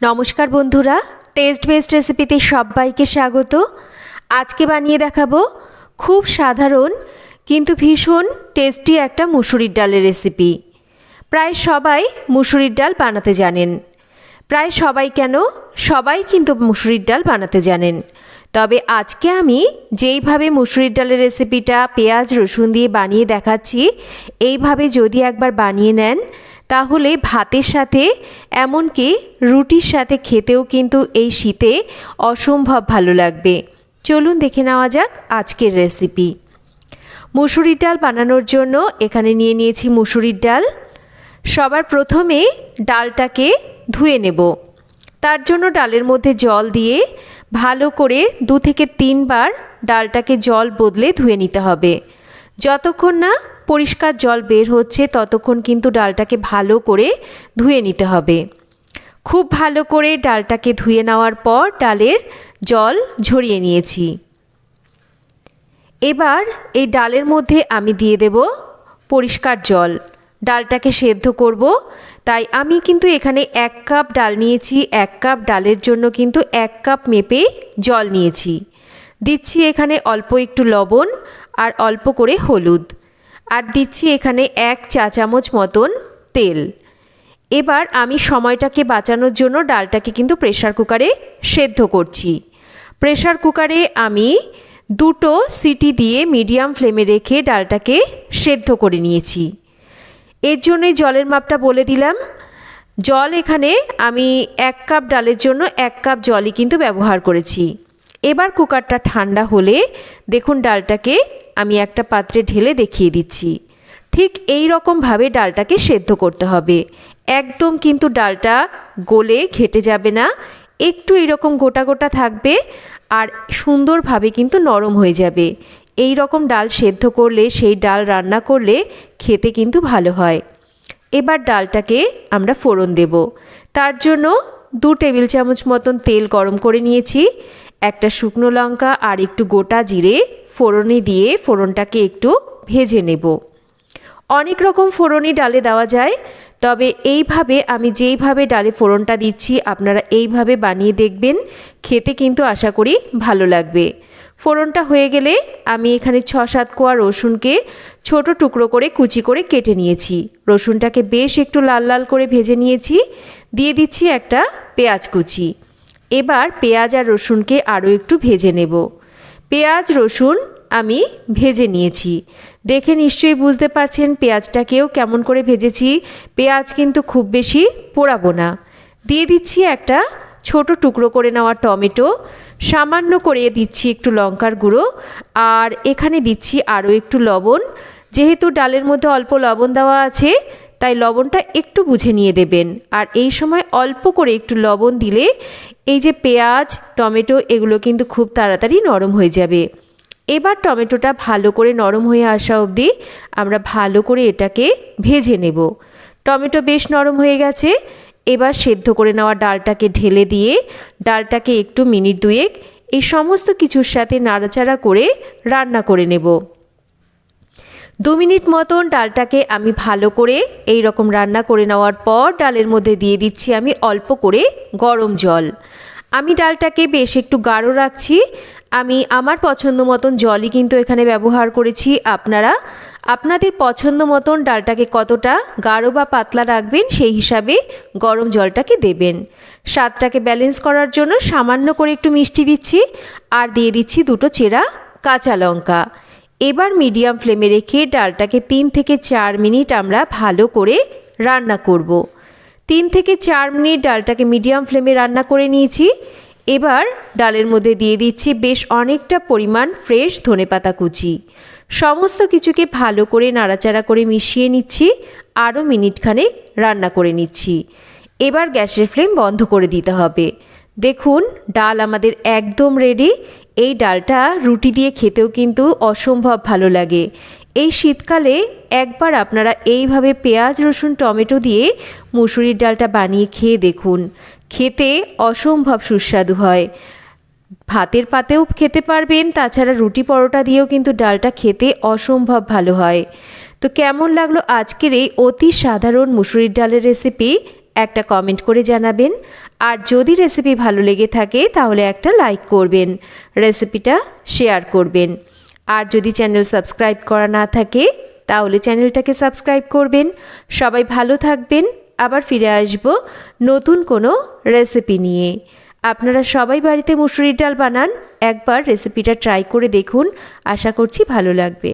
নমস্কার বন্ধুরা test best রেসিপিতে সবাইকে স্বাগত। আজকে বানিয়ে দেখাবো খুব সাধারণ কিন্তু ভীষণ টেস্টি একটা মুসুরির ডালের রেসিপি প্রায় সবাই মুসুরির ডাল বানাতে জানেন। প্রায় সবাই কেন? সবাই কিন্তু মুসুরির ডাল বানাতে জানেন। তবে আজকে আমি যেইভাবে মুসুরির ডালের রেসিপিটা পেঁয়াজ, রসুন দিয়ে বানিয়ে দেখাচ্ছি, এইভাবে যদি একবার বানিয়ে নেন তাহলে ভাতের সাথে, এমনকি রুটির সাথে খেতেও কিন্তু এই শীতে অসম্ভব ভালো লাগবে। চলুন দেখে নেওয়া যাক আজকের রেসিপি। মুসুরির ডাল বানানোর জন্য এখানে নিয়ে নিয়েছি মুসুরির ডাল। সবার প্রথমে ডালটাকে ধুয়ে নেব। তার জন্য ডালের মধ্যে জল দিয়ে ভালো করে দু থেকে তিনবার ডালটাকে জল বদলে ধুয়ে নিতে হবে। যতক্ষণ না পরিষ্কার জল বের হচ্ছে, ততক্ষণ কিন্তু ডালটাকে ভালো করে ধুয়ে নিতে হবে। খুব ভালো করে ডালটাকে ধুয়ে নেওয়ার পর ডালের জল ঝরিয়ে নিয়েছি। এবার এই ডালের মধ্যে আমি দিয়ে দেব পরিষ্কার জল। ডালটাকে সেদ্ধ করব। তাই আমি কিন্তু এখানে এক কাপ ডাল নিয়েছি। এক কাপ ডালের জন্য কিন্তু এক কাপ মেপে জল নিয়েছি। দিচ্ছি এখানে অল্প একটু লবণ আর অল্প করে হলুদ। আর দিচ্ছি এখানে এক চা চামচ মতন তেল। এবার আমি সময়টাকে বাঁচানোর জন্য ডালটাকে কিন্তু প্রেশার কুকারে সেদ্ধ করছি। প্রেশার কুকারে আমি দুটো সিটি দিয়ে মিডিয়াম ফ্লেমে রেখে ডালটাকে সেদ্ধ করে নিয়েছি। এর জন্যই জলের মাপটা বলে দিলাম। জল এখানে আমি এক কাপ ডালের জন্য এক কাপ জলই কিন্তু ব্যবহার করেছি। এবার কুকারটা ঠান্ডা হলে দেখুন ডালটাকে আমি একটা পাত্রে ঢেলে দেখিয়ে দিচ্ছি। ঠিক এই রকমভাবে ডালটাকে সেদ্ধ করতে হবে। একদম কিন্তু ডালটা গলে ঘেটে যাবে না। একটু এরকম গোটা গোটা থাকবে আর সুন্দরভাবে কিন্তু নরম হয়ে যাবে। এই রকম ডাল সেদ্ধ করলে, সেই ডাল রান্না করলে খেতে কিন্তু ভালো হয়। এবার ডালটাকে আমরা ফোড়ন দেব। তার জন্য দু টেবিল চামচ মতন তেল গরম করে নিয়েছি। একটা শুকনো লঙ্কা আর একটু গোটা জিরে ফোড়নে দিয়ে ফোড়নটাকে একটু ভেজে নেব। অনেক রকম ফোড়নই ডালে দেওয়া যায়, তবে এইভাবে আমি যেইভাবে ডালে ফোড়নটা দিচ্ছি আপনারা এইভাবে বানিয়ে দেখবেন, খেতে কিন্তু আশা করি ভালো লাগবে। ফোড়নটা হয়ে গেলে আমি এখানে ছ সাত কোয়া রসুনকে ছোট টুকরো করে কুচি করে কেটে নিয়েছি। রসুনটাকে বেশ একটু লাল লাল করে ভেজে নিয়েছি। দিয়ে দিচ্ছি একটা পেঁয়াজ কুচি। এবার পেঁয়াজ আর রসুনকে আরও একটু ভেজে নেব। পেঁয়াজ, রসুন আমি ভেজে নিয়েছি। দেখে নিশ্চয়ই বুঝতে পারছেন পেঁয়াজটাকেও কেমন করে ভেজেছি। পেঁয়াজ কিন্তু খুব বেশি পোড়াবো না। দিয়ে দিচ্ছি একটা ছোট টুকরো করে নেওয়া টমেটো, সামান্য করে দিচ্ছি একটু লঙ্কার গুঁড়ো, আর এখানে দিচ্ছি আরও একটু লবণ। যেহেতু ডালের মধ্যে অল্প লবণ দেওয়া আছে তাই লবণটা একটু বুঝে নিয়ে দেবেন। আর এই সময় অল্প করে একটু লবণ দিলে এই যে পেঁয়াজ, টমেটো এগুলো কিন্তু খুব তাড়াতাড়ি নরম হয়ে যাবে। এবার টমেটোটা ভালো করে নরম হয়ে আসা অবধি আমরা ভালো করে এটাকে ভেজে নেব। টমেটো বেশ নরম হয়ে গেছে। এবার সেদ্ধ করে নেওয়া ডালটাকে ঢেলে দিয়ে ডালটাকে একটু মিনিট দুয়েক এই সমস্ত কিছুর সাথে নাড়াচাড়া করে রান্না করে নেব। দু মিনিট মতন ডালটাকে আমি ভালো করে এই রকম রান্না করে নেওয়ার পর ডালের মধ্যে দিয়ে দিচ্ছি আমি অল্প করে গরম জল। আমি ডালটাকে বেশ একটু গাঢ় রাখছি। আমি আমার পছন্দ মতন জলই কিন্তু এখানে ব্যবহার করেছি। আপনারা, আপনাদের পছন্দ মতন ডালটাকে কতটা গাঢ় বা পাতলা রাখবেন সেই হিসাবে গরম জলটাকে দেবেন। স্বাদটাকে ব্যালেন্স করার জন্য সামান্য করে একটু মিষ্টি দিচ্ছি। আর দিয়ে দিচ্ছি দুটো চেরা কাঁচা লঙ্কা। এবার মিডিয়াম ফ্লেমে রেখে ডালটাকে তিন থেকে চার মিনিট আমরা ভালো করে রান্না করব। তিন থেকে চার মিনিট ডালটাকে মিডিয়াম ফ্লেমে রান্না করে নিয়েছি। এবার ডালের মধ্যে দিয়ে দিচ্ছি বেশ অনেকটা পরিমাণ ফ্রেশ ধনেপাতা কুচি। সমস্ত কিছুকে ভালো করে নাড়াচাড়া করে মিশিয়ে নিচ্ছি। আরও মিনিটখানেক রান্না করে নিচ্ছি। এবার গ্যাসের ফ্লেম বন্ধ করে দিতে হবে। দেখুন, ডাল আমাদের একদম রেডি এই ডালটা রুটি দিয়ে খেতেও কিন্তু অসম্ভব ভালো লাগে। এই শীতকালে একবার আপনারা এইভাবে পেঁয়াজ, রসুন, টমেটো দিয়ে মুসুরির ডালটা বানিয়ে খেয়ে দেখুন। খেতে অসম্ভব সুস্বাদু হয়। ভাতের পাতেও খেতে পারবেন, তাছাড়া রুটি পরোটা দিয়েও কিন্তু ডালটা খেতে অসম্ভব ভালো হয়। তো কেমন লাগল আজকের এই অতি সাধারণ মুসুরির ডালের রেসিপি একটা কমেন্ট করে জানাবেন। আর যদি রেসিপি ভালো লেগে থাকে, তাহলে একটা লাইক করবেন রেসিপিটা শেয়ার করবেন। আর যদি চ্যানেল সাবস্ক্রাইব করা না থাকে, তাহলে চ্যানেলটাকে সাবস্ক্রাইব করবেন। সবাই ভালো থাকবেন, আবার ফিরে আসব নতুন কোনো রেসিপি নিয়ে। আপনারা সবাই বাড়িতে মুসুরির ডাল বানান, একবার রেসিপিটা ট্রাই করে দেখুন। আশা করছি ভালো লাগবে।